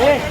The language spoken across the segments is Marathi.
पण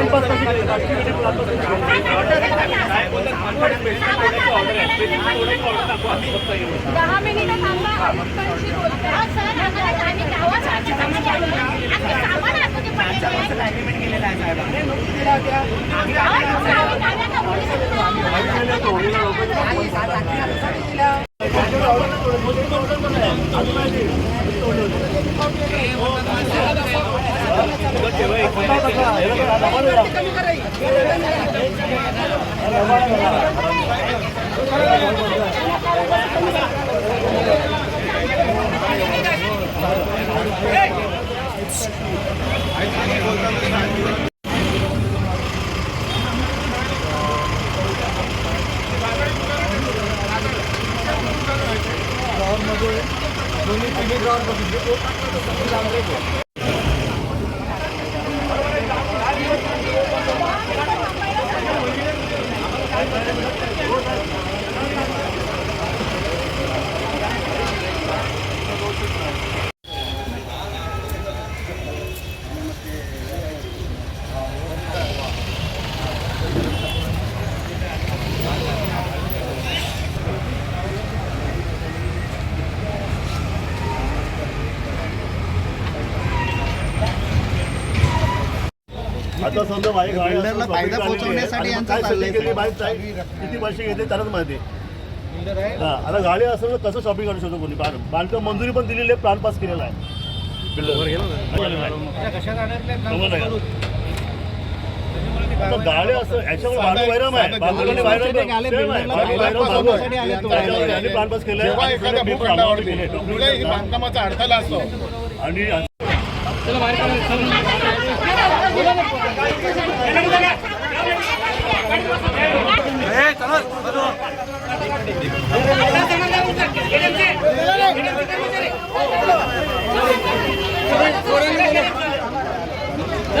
Gracias. दहा मिनिटं थांबा पप्पांशी बोलते हा, सर आम्हाला आम्ही गावात सामान Hey! आता समजा माझी गाडी बिल्डरला फायदा पोहोचवण्यासाठी. यांचं चाललंय setting केली सगळं. माहीत नाही किती पैसे घेते त्यालाच माहिती हा आता गाडी असेल तर कसं शॉपिंग करू शकतो कोणी. बांध- बांधकाम मंजुरी पण दिलेली आहे प्लॅन पास केलेला आहे. बिल्डर. गाडी असं याच्यावर बांधू वैरम आहे बांधून वैरम same आहे. बांधू वैरम बांधू आहे. त्याच्यावर यांनी प्लॅन पास केलं जेव्हा आणि एखाद्या सगळे paper भूखंडावर केले. कुठल्याही document बांधकामाचा अडथळा असतो. आणि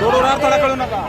रोडवर अडथळा कळू नका.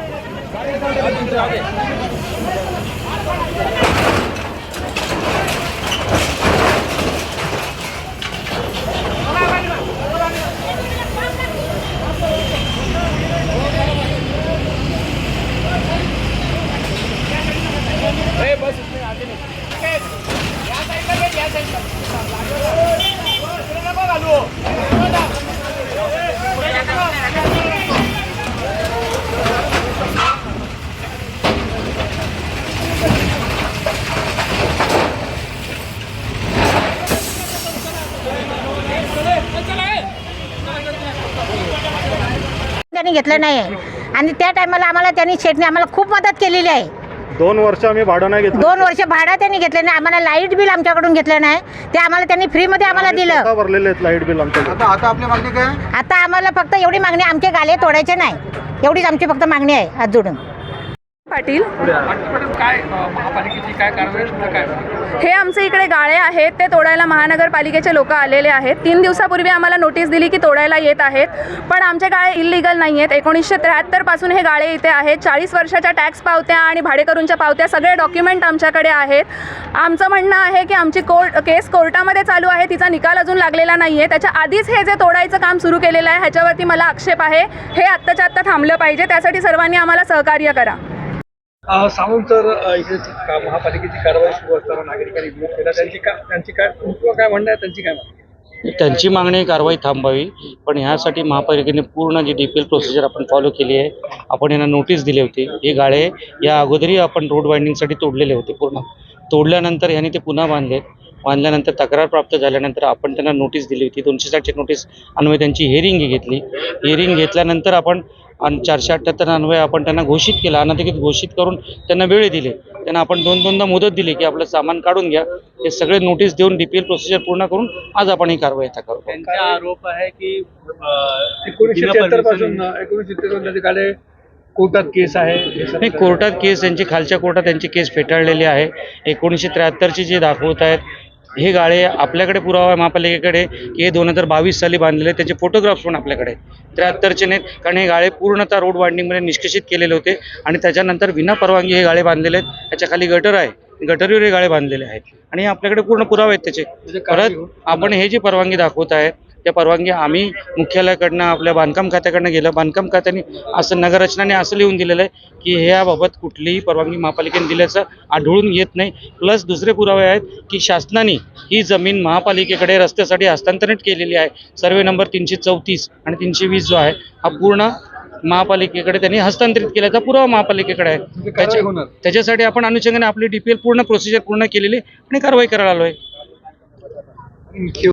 घेतलं नाही आहे आणि त्या टायमाला आम्हाला त्यांनी शेटने आम्हाला खूप मदत केलेली आहे. दोन वर्ष आम्ही भाडं नाही घेतलं. दोन वर्ष भाडं त्यांनी घेतलं नाही. आम्हाला लाइट बिल आमच्याकडून घेतलं नाही. ते आम्हाला त्यांनी फ्रीमध्ये आम्हाला दिलं. स्वतः भरलेले आहेत लाइट बिल आमच्या आता आता आपली मागणी काय? आता आम्हाला फक्त एवढी मागणी आमचे गाले तोडायचे नाही. एवढीच आमची फक्त मागणी आहे हात जोडून. पाटील. काय अ, महापालिकेची काय कारवाई तुमचं काय हे आमचे इकडे गाळे आहेत. ते तोडायला महानगरपालिकेचे लोक आलेले आहेत. तीन दिवसापूर्वी आम्हाला नोटीस दिली की तोडायला येत आहेत. पण आमचे गाळे इलिगल नाही आहेत. एकोणीसशे त्र्याहत्तरपासून हे गाळे इथे आहेत. चाळीस वर्षाच्या टॅक्स पावत्या आणि भाडेकरूंच्या पावत्या सगळे डॉक्युमेंट आमच्याकडे आहेत. आमचं म्हणणं आहे की आमची कोर्ट केस कोर्टामध्ये चालू आहे. तिचा निकाल अजून लागलेला नाही आहे त्याच्या आधीच हे जे तोडायचं काम सुरू केलेलं आहे ह्याच्यावरती मला आक्षेप आहे. हे आत्ताच्या आत्ता थांबलं पाहिजे. त्यासाठी सर्वांनी आम्हाला सहकार्य करा. सांगून सावंत सर इकडे महापालिकेची कारवाई सुरू असताना नागरिकांनी विरोध केला. त्यांची काय त्यांची काय काय म्हणणं आहे? त्यांची काय त्यांची मागणी कारवाई थांबावी पण ह्यासाठी महापालिकेने पूर्ण G D P L procedure आपण फॉलो केली आहे आपण यांना नोटीस दिली होती. हे गाळे या अगोदरही आपण रोड वाइंडिंगसाठी तोडलेले होते पूर्ण. तोडल्यानंतर ह्यांनी ते पुन्हा बांधले बांधल्यानंतर तक्रार प्राप्त झाल्यानंतर आपण त्यांना नोटीस दिली होती. दोनशे साठची नोटीस अन्वये त्यांची हिअरिंग घेतली. हिअरिंग घेतल्यानंतर आपण आणि चारशे अठ्ठ्याहत्तर अन्वये आपण त्यांना घोषित केलं. अनधिकृत घोषित करून त्यांना वेळ दिले. त्यांना आपण दोन दोनदा मुदत दिली की आपलं सामान काढून घ्या. हे सगळे नोटीस देऊन डी पी एल प्रोसिजर पूर्ण करून आज आपण ही कारवाई आता करतो त्यांचा आरोप आहे की एकोणीसशे पासून एकोणीसशे कोर्टात केस आहे. नाही कोर्टात केस त्यांची खालच्या कोर्टात त्यांची केस फेटाळलेली आहे. एकोणीसशे त्र्याहत्तरची जे दाखवत आहेत हे गाळे आपल्याकडे पुरावा आहे महापालिकेकडे की हे दोन हजार बावीस साली बांधलेले त्याचे फोटोग्राफ्स पण आपल्याकडे त्र्याहत्तरचे नाहीत कारण हे गाळे पूर्णतः रोड वाइंडिंगमध्ये निष्कासित केलेले होते. आणि त्याच्यानंतर विना परवानगी हे गाळे बांधलेले आहेत. त्याच्याखाली गटर आहे. गटरीवर हे गाळे बांधलेले आहेत. आणि हे आपल्याकडे पूर्ण पुरावे आहेत त्याचे. परत आपण हे जी परवानगी दाखवत आहे त्या परवानगी आम्ही मुख्यालयाकडनं आपल्या बांधकाम खात्याकडनं गेलं. बांधकाम खात्याने असं नगररचनाने असं लिहून दिलेलं आहे की ह्याबाबत कुठलीही परवानगी महापालिकेने दिल्याचं आढळून येत नाही. प्लस दुसरे पुरावे आहेत की शासनाने ही जमीन महापालिकेकडे रस्त्यासाठी हस्तांतरित केलेली आहे. सर्वे नंबर तीनशे चौतीस आणि तीनशे वीस जो आहे हा पूर्ण महापालिकेकडे त्यांनी हस्तांतरित केल्याचा पुरावा महापालिकेकडे आहे. त्याच्या-. त्याच्यासाठी आपण अनुषंगाने आपली डीपीएल पूर्ण प्रोसिजर पूर्ण केलेली आणि कारवाई करायला आलो आहे